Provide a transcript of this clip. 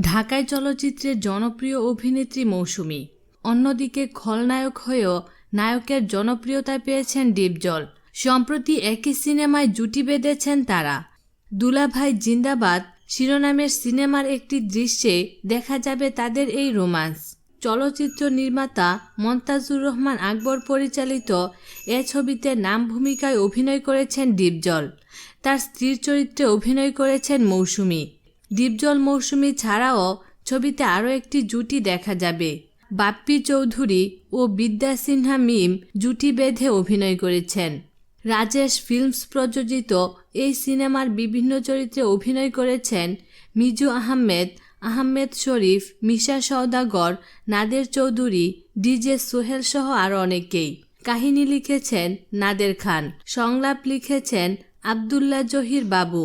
ঢাকায় চলচ্চিত্রের জনপ্রিয় অভিনেত্রী মৌসুমী। অন্যদিকে খলনায়ক হয়েও নায়কের জনপ্রিয়তা পেয়েছেন ডিপজল। সম্প্রতি একই সিনেমায় জুটি বেঁধেছেন তারা। দুলাভাই জিন্দাবাদ শিরোনামের সিনেমার একটি দৃশ্যে দেখা যাবে তাদের এই রোমান্স। চলচ্চিত্র নির্মাতা মন্তাজুর রহমান আকবর পরিচালিত এ ছবিতে নাম ভূমিকায় অভিনয় করেছেন ডিপজল। তার স্ত্রীর চরিত্রে অভিনয় করেছেন মৌসুমী। ডিপজল মৌসুমী ছাড়াও ছবিতে আরও একটি জুটি দেখা যাবে। বাপ্পি চৌধুরী ও বিদ্যা সিনহা মিম জুটি বেঁধে অভিনয় করেছেন। রাজেশ ফিল্মস প্রযোজিত এই সিনেমার বিভিন্ন চরিত্রে অভিনয় করেছেন মিজু আহমেদ আহমেদ শরীফ, মিশা সওদাগর, নাদের চৌধুরী, ডিজে সোহেল সহ আরও অনেকেই। কাহিনী লিখেছেন নাদের খান, সংলাপ লিখেছেন আবদুল্লাহ জহির বাবু।